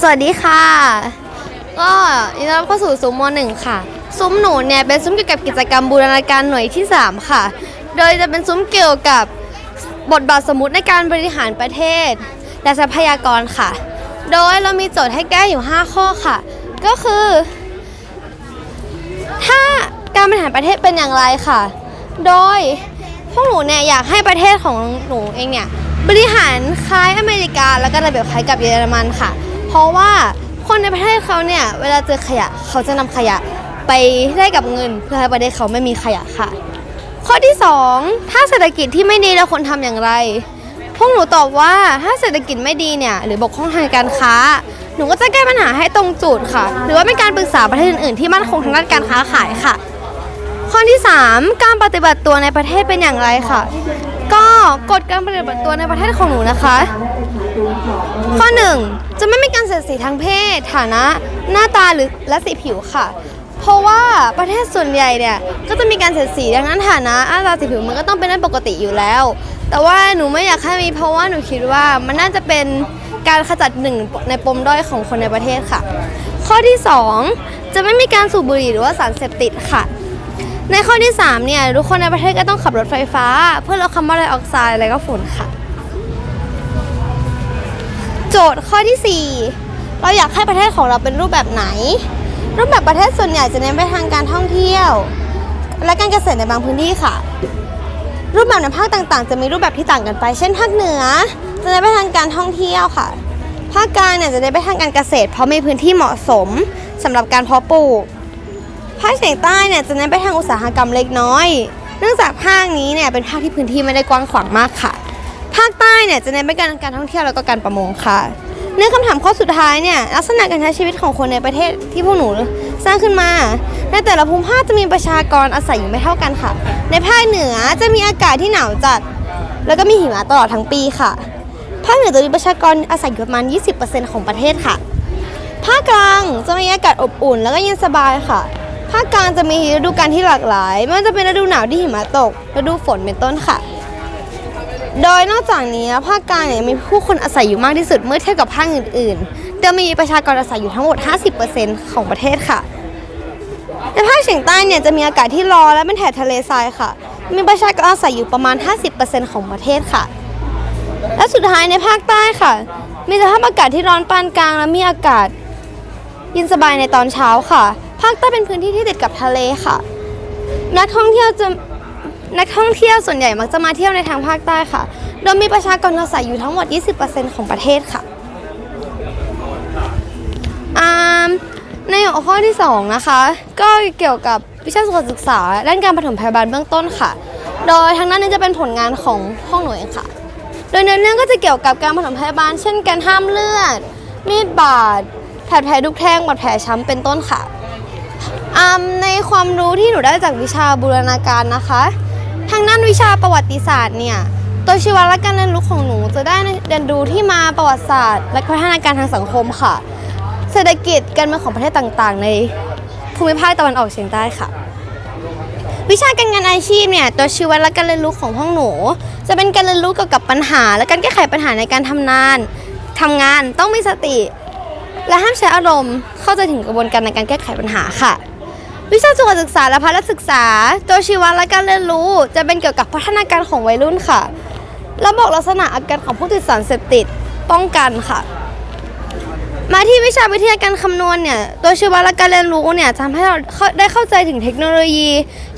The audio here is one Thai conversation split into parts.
สวัสดีค่ะ ก็ยินดีต้อนรับเข้าสู่ซุ้มมหนึ่งค่ะ ซุ้มหนูเนี่ยเป็นซุ้มเกี่ยวกับกิจกรรมบูรณาการหน่วยที่ 3 ค่ะ โดยจะเป็นซุ้มเกี่ยวกับบทบาทสมมติในการบริหารประเทศ และทรัพยากรค่ะ โดยเรามีโจทย์ให้แก้อยู่ 5 ข้อค่ะ ก็คือ ถ้าการบริหารประเทศเป็นอย่างไรค่ะ โดยพวกหนูเนี่ยอยากให้ประเทศของหนูเองเนี่ยบริหารคล้ายอเมริกา แล้วก็ระเบียบคล้ายกับเยอรมันค่ะ เพราะว่าคนในประเทศเขาเนี่ยเวลาเจอขยะเขาจะนำขยะไปได้กับเงิน เพื่อให้ประเทศเขาไม่มีขยะค่ะ ข้อที่ 2 ถ้าเศรษฐกิจที่ไม่ดีเราควรทำอย่างไร พวกหนูตอบว่าถ้าเศรษฐกิจไม่ดีเนี่ยหรือบกพร่องทางการค้า หนูก็จะแก้ปัญหาให้ตรงจุดค่ะ หรือว่าเป็นการปรึกษาประเทศอื่นๆที่มั่นคงทางด้านการค้าขายค่ะ ข้อที่ 3 การปฏิบัติตัวในประเทศเป็นอย่างไรค่ะ ก็กฎการปฏิบัติตัวในประเทศของหนูนะคะ ข้อ 1 จะไม่มีการเสียดสีทางเพศ ฐานะ หน้าตาหรือและสีผิวค่ะ เพราะว่าประเทศส่วนใหญ่เนี่ยก็จะมีการเสียดสีดังนั้นฐานะหน้าตาสีผิวมันก็ต้องเป็นเรื่องปกติอยู่แล้ว แต่ว่าหนูไม่อยากให้มีเพราะว่าหนูคิดว่ามันน่าจะเป็นการขจัดหนึ่งในปมด้อยของคนในประเทศค่ะ ข้อที่ 2 จะไม่มีการสูบบุหรี่หรือว่าสารเสพติดค่ะ ในข้อที่ 3 เนี่ย ทุกคนในประเทศก็ต้องขับรถไฟฟ้า เพื่อลดคาร์บอนไดออกไซด์และก็ฝุ่นค่ะ โจทย์ข้อที่ 4 เราอยากให้ประเทศของเราเป็นรูปแบบไหน รูปแบบประเทศส่วนใหญ่จะเน้นไปทางการท่องเที่ยว และการเกษตรในบางพื้นที่ค่ะ รูปแบบในภาคต่างๆ จะมีรูปแบบที่ต่างกันไป เช่นภาคเหนือ จะเน้นไปทางการท่องเที่ยวค่ะ ภาคกลางเนี่ยจะเน้นไปทางการเกษตร เพราะมีพื้นที่เหมาะสมสำหรับการเพาะปลูก ภาคเฉียงใต้เนี่ยจะเน้นไปทางอุตสาหกรรมเล็กน้อย เนื่องจากภาคนี้เนี่ยเป็นภาคที่พื้นที่ไม่ได้กว้างขวางมากค่ะ ภาคใต้เนี่ยจะเน้นไปการการท่องเที่ยวแล้วก็การประมงค่ะ เนื้อคำถามข้อสุดท้ายเนี่ยลักษณะการใช้ชีวิตของคนในประเทศที่พวกหนูสร้างขึ้นมา ในแต่ละภูมิภาคจะมีประชากรอาศัยอยู่ไม่เท่ากันค่ะ ในภาคเหนือจะมีอากาศที่หนาวจัด แล้วก็มีหิมะตลอดทั้งปีค่ะ ภาคเหนือจะมีประชากรอาศัยอยู่ประมาณ 20%ของประเทศค่ะ ภาคกลางจะมีอากาศอบอุ่น แล้วก็เย็นสบายค่ะ ภาคกลางจะมีฤดูกาลที่หลากหลาย ไม่ว่าจะเป็นฤดูหนาวที่หิมะตก ฤดูฝนเป็นต้นค่ะ โดยนอกจากนี้ภาคกลางเนี่ยมีผู้คนอาศัยอยู่มากที่สุดเมื่อเทียบกับภาคอื่นๆโดยมีประชากรอาศัยอยู่ทั้งหมด 50%ของประเทศค่ะในภาคเฉียงใต้เนี่ยจะมีอากาศที่ร้อนและเป็นแถบทะเลทรายค่ะ มีประชากรอาศัยอยู่ประมาณ 50%ของประเทศค่ะ และสุดท้ายในภาคใต้ค่ะ มีสภาพอากาศที่ร้อนปานกลาง และมีอากาศเย็นสบายในตอนเช้าค่ะภาคใต้เป็นพื้นที่ที่ติดกับทะเลค่ะ นักท่องเที่ยวจะนักท่องเที่ยวส่วนใหญ่มักจะมาเที่ยวในทางภาคใต้ค่ะ โดยมีประชากรอาศัยอยู่ทั้งหมด 20%ของประเทศค่ะในหัวข้อที่ 2 นะคะ ก็เกี่ยวกับวิชาสุขศึกษา ด้านการปฐมพยาบาลเบื้องต้นค่ะ โดยทางด้านนี้จะเป็นผลงานของห้องหน่วยเองค่ะ โดยเนื้อเรื่องก็จะเกี่ยวกับการปฐมพยาบาล เช่นการห้ามเลือด มีดบาดแผลแผลทุกแท่งบาดแผลช้ำเป็นต้นค่ะ ในความรู้ที่หนูได้จากวิชาบูรณาการนะคะ ทางด้านวิชาประวัติศาสตร์เนี่ยตัวชีวะและการเรียนรู้ของหนูจะได้เรียนรู้ที่มาประวัติศาสตร์ และพัฒนาการทางสังคมค่ะ เศรษฐกิจการเมืองของประเทศต่างๆ ในภูมิภาคตะวันออกเฉียงใต้ค่ะ วิชาการงานอาชีพเนี่ยตัวชีวะและการเรียนรู้ของห้องหนู จะเป็นการเรียนรู้เกี่ยวกับปัญหา และการแก้ไขปัญหาในการทำงานทำงานต้องมีสติ และห้ามใช้อารมณ์เข้าใจถึงกระบวนการในการแก้ไขปัญหาค่ะ วิชาสุขศึกษาและพละศึกษา ตัวชีวะและการเรียนรู้ จะเป็นเกี่ยวกับพัฒนาการของวัยรุ่นค่ะ และบอกลักษณะอาการของผู้ติดสารเสพติดป้องกันค่ะ มาที่วิชาวิทยาการคำนวณเนี่ย ตัวชีวะและการเรียนรู้เนี่ยทำให้เราเได้เข้าใจถึงเทคโนโลยี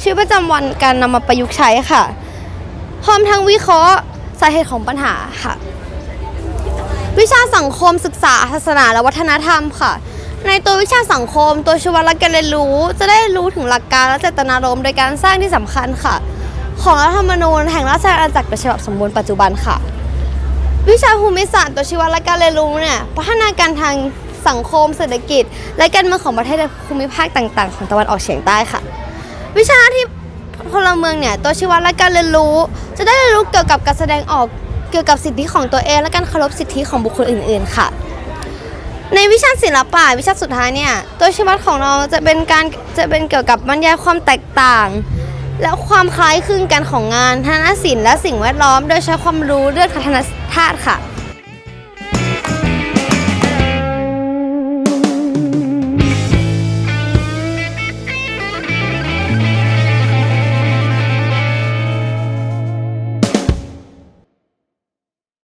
ชีวิตประจำวันการนำมาประยุกต์ใช้ค่ะ พร้อมทั้งวิเคราะห์สาเหตุของปัญหาค่ะ วิชาสังคมศึกษาศาสนาและวัฒนธรรมค่ะ ในตัววิชาสังคม ตัวชีวะและการเรียนรู้ จะได้รู้ถึงหลักการและเจตนารมณ์โดยการสร้างที่สำคัญค่ะ ของรัฐธรรมนูญแห่งราชอาณาจักรฉบับสมบูรณ์ปัจจุบันค่ะ วิชาภูมิศาสตร์ตัวชีวะและการเรียนรู้เนี่ยพัฒนาการทางสังคม เศรษฐกิจ และการเมืองของประเทศในภูมิภาคต่าง ๆ ของตะวันออกเฉียงใต้ค่ะ วิชาที่พลเมืองเนี่ยตัวชีวะและการเรียนรู้ จะได้เรียนรู้เกี่ยวกับการแสดงออกเกี่ยวกับสิทธิของตัวเอง และการเคารพสิทธิของบุคคลอื่น ๆ ค่ะ ในวิชาศิลปะวิชาสุดท้ายเนี่ยตัวชี้วัดของเราจะเป็นการจะเป็นเกี่ยวกับบรรยายความแตกต่าง และความคล้ายคลึงกันของงานทางด้านศิลป์และสิ่งแวดล้อม โดยใช้ความรู้เรื่องคณะศาสตร์ค่ะ